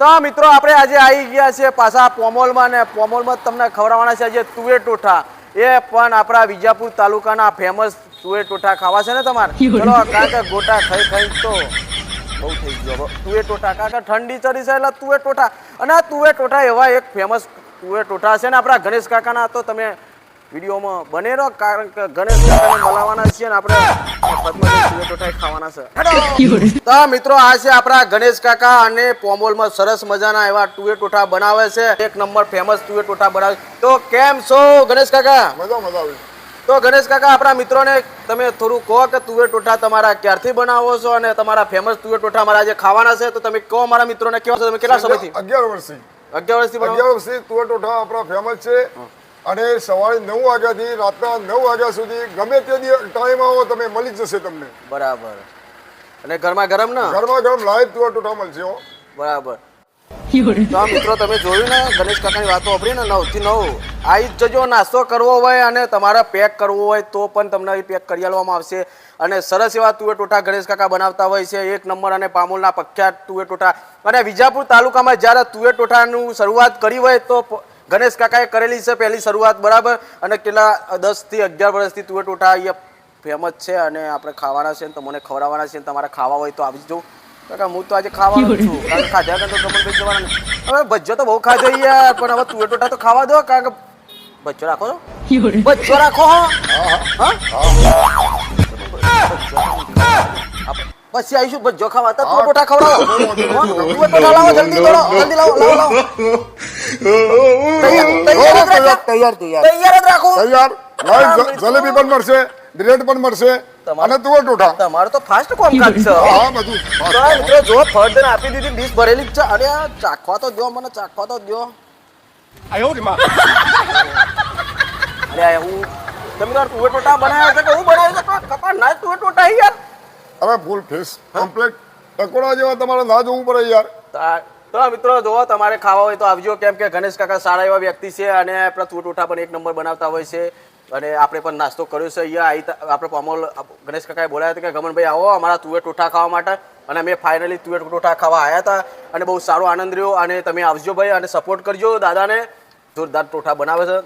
તો મિત્રો આપણે આજે આવી ગયા છે પાછા પોમોલમાં ને પોમોલમાં તમને ખવડાવવાના છે આજે તુવેર ટોઠા. એ પણ આપણા વિજાપુર તાલુકાના ફેમસ તુવેર ટોઠા ખાવા છે ને તમારે? ચલો કાકા ગોટા ખાઈ ખાઈ તો બહુ થઈ ગયો. તુવેર ટોઠા કાકા ઠંડી ચડી છે એટલે તુવેર ટોઠા. અને આ તુવેર ટોઠા એવા એક ફેમસ તુવેર ટોઠા છે ને આપણા ગણેશ કાકાના તો તમે વિડીયોમાં બને રહો કારણ કે ગણેશ બોલાવવાના છીએ ને આપણે ખાવાના છે. તો મિત્રો આ છે આપણા ગણેશ કાકા અને પોમોલમાં સરસ મજાના એવા તુવેર ટોઠા બનાવે છે. એક નંબર ફેમસ તુવેર ટોઠા બનાવે તો કેમ છો ગણેશ કાકા? મજા મજા આવી. તો ગણેશ કાકા આપણા મિત્રોને તમે થોડું કહો કે તુવેર ટોઠા તમારા ક્યારથી બનાવો છો અને તમારા ફેમસ તુવેર ટોઠા મારા જે ખાવાના છે તો તમે કહો મારા મિત્રોને કેવા છો તમે કેટલા સમયથી? અગિયાર વર્ષથી. અગિયાર વર્ષથી અગિયાર વર્ષથી તુવેર ટોઠા આપણા ફેમસ છે. અને સવારે નવ વાગ્યાથી રાતના નવ વાગ્યા સુધી ગમે તે ટાઈમ આવો તમે મળી જશે તમને. બરાબર. અને ગરમા ગરમ ને? ગરમા ગરમ લાઈવ તુવેર ટોટા મળશે બરાબર. તો મિત્રો તમે જોયું ને ગણેશ કાકાની વાતો વાપરી ને નવથી નવ. આવી જ જજો નાસ્તો કરવો હોય અને તમારે પેક કરવો હોય તો પણ તમને અહીં પેક કરી આપવામાં આવશે. અને સરસ એવા તુવેર ટોટા ગણેશ કાકા બનાવતા હોય છે. એક નંબર અને પામોલના પ્રખ્યાત તુવેર ટોટા અને વિજાપુર તાલુકામાં જ્યારે તુવેર ટોટાનું શરૂઆત કરી હોય તો ગણેશ કાકાએ કરેલી છે પહેલી શરૂઆત બરાબર? અને કેટલા દસથી અગિયાર વર્ષથી ટોઠા અહીંયા ફેમસ છે અને આપણે ખાવાના છે ને તમને ખવડાવવાના છે ને તમારે ખાવા હોય તો આવી જવું કાકા હું તો આજે ખાવાનું છું. કારણ ખાધા વગર તો ગમન ભાઈ જવાના હવે ભજ્જો તો બહુ ખાધો યાર પણ હવે તુએ ટોટા તો ખાવા દો કારણ કે ભજ્જો રાખો છો? ભજ્જો રાખો હો. હા? પછી આવીશું ભજ્જો ખાવા. તો ટોટા ખવડાવો? ટોટા લાવો જલ્દી દોડો જલ્દી લાવો લાવો લાવો. તૈયાર તૈયાર રાખો જલેબી પણ મળશે બ્રેડ પણ મળશે તમારે- અને તુવેર ટોઠા તમારું તો ફાસ્ટ કોમ કામ છે હા બધું તો મિત્રો જો ફર્દ આપી દીધી ડીશ ભરેલી છે. અરે ચાખવા તો દો મને ચાખવા તો દો અરે આ હું તમે તાર તુવેર ટોટા બનાવ્યા છે કે હું બનાવ્યો છે? તો કપા ના તુવેર ટોટા યાર. અરે ફૂલ ફેસ કમ્પ્લીટ ટકોડા જેવા તમારે ના જોવું પડે યાર. તા- મિત્રો જો તમારે ખાવા હોય તો આવજો. કેમ કે ગણેશ કાકા સારા એવા વ્યક્તિ છે અને ટોટા પણ એક નંબર બનાવતા હોય છે. અને આપણે પણ નાસ્તો કર્યો છે. અહીંયા આવી આપણે પમોલ ગણેશ કાકાએ બોલાવ્યા હતા કે, ગમનભાઈ, આવો, અમારા તુવેર ટોઠા ખાવા માટે. અને અમે ફાઇનલી તુવેર ટોઠા ખાવા આવ્યા હતા. અને બહુ સારો આનંદ રહ્યો. અને તમે આવજો ભાઈ અને સપોર્ટ કરજો દાદાને. જોરદાર ટોઠા બનાવે છે.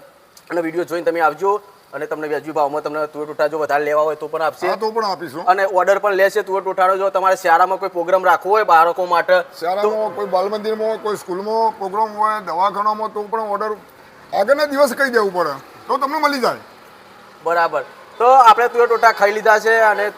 અને વીડિયો જોઈને તમે આવજો. અને તમને વ્યાજબી ભાવમાં તમને તુવેર ટોઠા જો વધારે લેવા હોય તો પણ આપશે. તો પણ આપીશું. અને ઓર્ડર પણ લેશે તુવેર ટોઠાનો. જો તમારે શિયાળામાં કોઈ પ્રોગ્રામ રાખવો હોય બાળકો માટે શિયાળામાં કોઈ બાલ મંદિરમાં કોઈ સ્કૂલમાં પ્રોગ્રામ હોય દવાખાનામાં તો પણ ઓર્ડર આગળના દિવસ કહી દેવું પડે. તો તમને મળી જાય. બરાબર. તો આપણે તુવેર ટોટા ખાઈ લીધા છે અને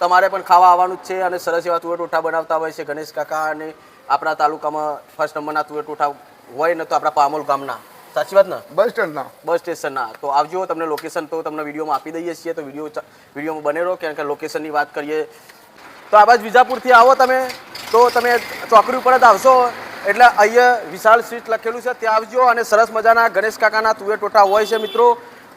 તમારે પણ ખાવા આવવાનું જ છે અને સરસ એવા તુવેર ટોઠા બનાવતા હોય છે ગણેશ કાકા અને આપણા તાલુકામાં ફર્સ્ટ નંબરના તુવેર ટોઠા હોય ને તો આપણા પામોલ ગામના. સાચી વાત ને? બસ સ્ટેન્ડના બસ સ્ટેશનના તો આવજો તમને લોકેશન તો તમને વિડીયોમાં આપી દઈએ છીએ તો વીડિયો વિડીયોમાં બને રહો કારણ કે લોકેશનની વાત કરીએ. તો આ બાજુ વિજાપુરથી આવો તમે. તો તમે ચોકડી ઉપર જ આવશો. એટલે અહીંયા વિશાળ સ્વીટ લખેલું છે. ત્યાં આવજો અને સરસ મજાના ગણેશ કાકાના તુવેર ટોટા હોય છે મિત્રો.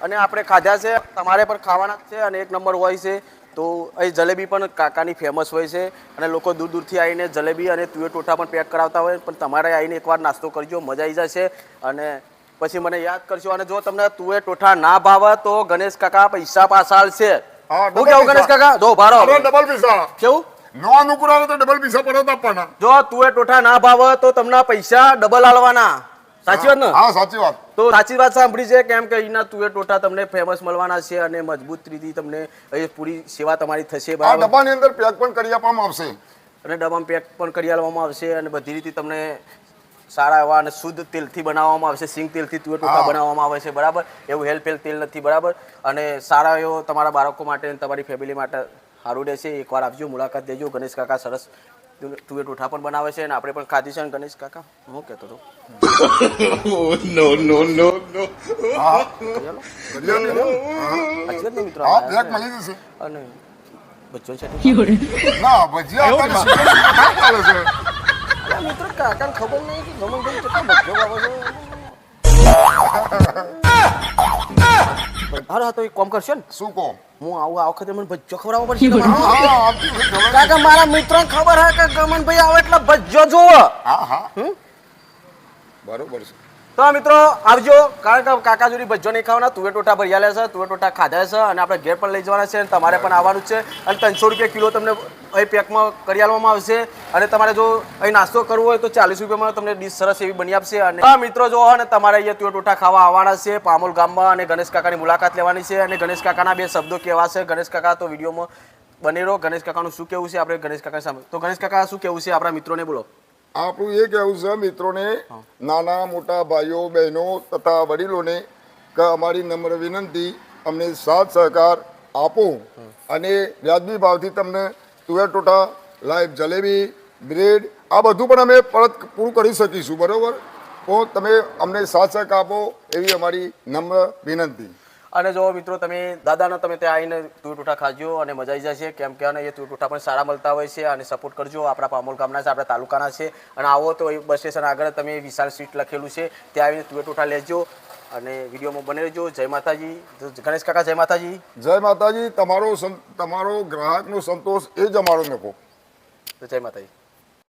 અને આપણે ખાધા છે. તમારે પણ ખાવાના છે અને એક નંબર હોય છે. તો અહીં જલેબી પણ કાકાની ફેમસ હોય છે. અને લોકો દૂર દૂરથી આવીને જલેબી અને તુવેર ટોઠા પણ પેક કરાવતા હોય. પણ તમારે આવીને એકવાર નાસ્તો કરજો. મજા આવી જશે. અને પછી મને યાદ કરજો અને જો તમને તુએ ટોઠા ના ભાવે તો ગણેશ કાકા પૈસા પાછા છે હું કેવું ગણેશ કાકા? જો ભારો ડબલ પૈસા. કેવું? નો અનુકૂળ તો ડબલ પૈસા પરત આપવાના. જો તુવેર ટોઠા ના ભાવે તો તમને પૈસા ડબલ આલવાના. સાચી વાત ને? હા સાચી વાત. તો સાચી વાત સાંભળી છે કેમ કે તમને ફેમસ મળવાના છે અને મજબૂત રીતે તમને પૂરી સેવા તમારી થશે આ ડબ્બાની અંદર પેક પણ કરી આપવામાં આવશે. અને ડબ્બામાં પેક પણ કરી આપવામાં આવશે અને બધી રીતે તમને સારા એવા અને શુદ્ધ તેલથી બનાવવામાં આવશે સિંગ તેલથી તુવેર ટોઠા બનાવવામાં આવે છે બરાબર? એવું હેલ પેલ તેલ નથી બરાબર? અને સારા એવો તમારા બાળકો માટે અને તમારી ફેમિલી માટે સારું રહેશે. એકવાર આપજો મુલાકાત દેજો ગણેશ કાકા સરસ તુવેર ટોઠા પણ બનાવે છે અને આપણે પણ ખાધી છે ને ગણેશ કાકા? હું કહેતો હતો? ને મિત્રો અને બચ્ચો છે ના ભજીયા અત્યારે season માં ના ચાલે છે અલા મિત્રો કાકાને ખબર નહીં કે ગમનભાઈ કેટલા બચ્ચો વાવો છે અરે હા તો એક કોમ કરશો ને શું કોમ હું આવું આ વખતે મને ભજ્જો ખવડાવવો પડશે. કાકા મારા મિત્રોને ખબર હે કે ગમનભાઈ આવે એટલે ભજ્જો જોવો હા હા બરોબર છે તો મિત્રો આવજો, કારણ કે કાકા જોડી ભજ્જો નહીં ખાવાના તુવે ટોટા ભર્યા છે તુવે ટોટા ખાધા છે અને આપણે ઘેર પણ લઈ જવાના છે અને તમારે પણ આવવાનું છે. અને ત્રણસો રૂપિયા કિલો તમને અહીં પેકમાં કરી આપવામાં આવશે. અને તમારે જો અહીં નાસ્તો કરવો હોય તો ચાલીસ રૂપિયામાં તમને ડીશ સરસ એવી બની આપશે. અને મિત્રો જો, અને તમારે અહીંયા તુવે ટોટા ખાવા આવવાના છે, પામોલ ગામમાં અને ગણેશ કાકાની મુલાકાત લેવાની છે. અને ગણેશ કાકાના બે શબ્દો કહેવા છે? ગણેશ કાકા તો વિડીયોમાં બની રહો ગણેશ કાકાનું શું કેવું છે? આપણે ગણેશ કાકા સામે તો ગણેશ કાકા શું કેવું છે? આપણા મિત્રોને બોલો. આપણું એ કહેવું છે મિત્રોને નાના મોટા ભાઈઓ બહેનો તથા વડીલોને કે અમારી નમ્ર વિનંતી અમને સાથ સહકાર આપો. અને વ્યાજબી ભાવથી તમને તુવેર ટોટા લાઈવ જલેબી બ્રેડ આ બધું પણ અમે પરત પૂરું કરી શકીશું બરાબર? તો તમે અમને સાથ સહકાર આપો એવી અમારી નમ્ર વિનંતી. અને જો મિત્રો તમે દાદાના તમે ત્યાં આવીને તુવેર ટોઠા ખાજો અને મજા આવી જશે. કેમ કે અને એ તુવેર ટોઠા પણ સારા મળતા હોય છે અને સપોર્ટ કરજો. આપણા પામોલ ગામના છે આપણા તાલુકાના છે. અને આવો તો એ બસ સ્ટેશન આગળ તમે વિશાલ સીટ લખેલું છે. ત્યાં આવીને તુવેર ઉઠા લેજો અને વિડીયોમાં બને રહેજો. જય માતાજી. ગણેશ કાકા જય માતાજી. જય માતાજી. તમારો તમારો ગ્રાહકનો સંતોષ એ જ અમારો તો જય માતાજી.